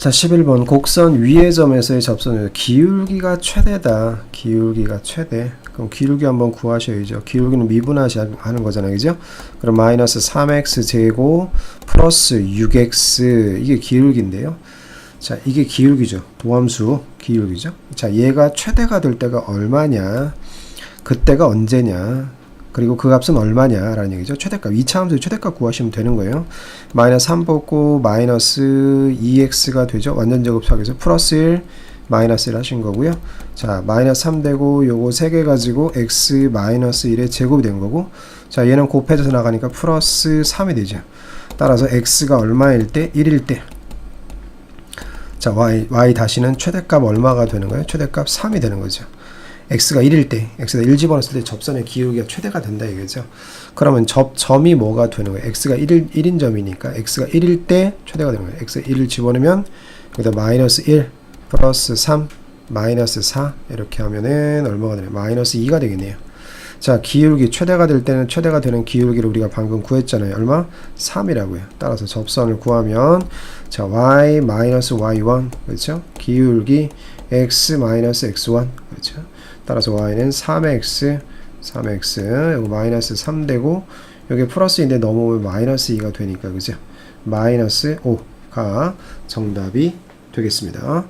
자, 11번 곡선 위의 점에서의 접선율 기울기가 최대다. 기울기가 최대. 그럼 기울기 한번 구하셔야죠. 기울기는 미분하시 하는 거잖아요. 그죠? 그럼 마이너스 3x 제곱 플러스 6x 이게 기울기인데요. 자, 이게 기울기죠. 도함수 기울기죠. 자, 얘가 최대가 될 때가 얼마냐? 그때가 언제냐? 그리고 그 값은 얼마냐라는 얘기죠. 최대값. 2차 함수의 최대값 구하시면 되는 거예요. 마이너스 3 뽑고 마이너스 2x가 되죠. 완전 제곱하기에서 플러스 1 마이너스 1 하신 거고요. 자, 마이너스 3 되고 요거 3개 가지고 x 마이너스 1의 제곱이 된 거고 자, 얘는 곱해져서 나가니까 플러스 3이 되죠. 따라서 x가 얼마일 때 1일 때 자, y, y 다시는 최대값 얼마가 되는 거예요? 최대값 3이 되는 거죠. X가 1일 때, x가 1 집어넣었을 때 접선의 기울기가 최대가 된다 이거죠. 그러면 접, 점이 뭐가 되는 거예요? x가 1일, 1인 점이니까 x가 1일 때 최대가 되는 거예요. x 1을 집어넣으면 여기다 마이너스 1 플러스 3 마이너스 4 이렇게 하면은 얼마가 되나요? 마이너스 2가 되겠네요. 자, 기울기 최대가 될 때는 최대가 되는 기울기를 우리가 방금 구했잖아요. 얼마? 3이라고요. 따라서 접선을 구하면 자, y 마이너스 y1 그렇죠? 기울기 x 마이너스 x1 그렇죠? 따라서 y는 3x 3x 여기 마이너스 3 되고 여기 플러스인데 넘어오면 마이너스 2가 되니까 그죠? 마이너스 5가 정답이 되겠습니다.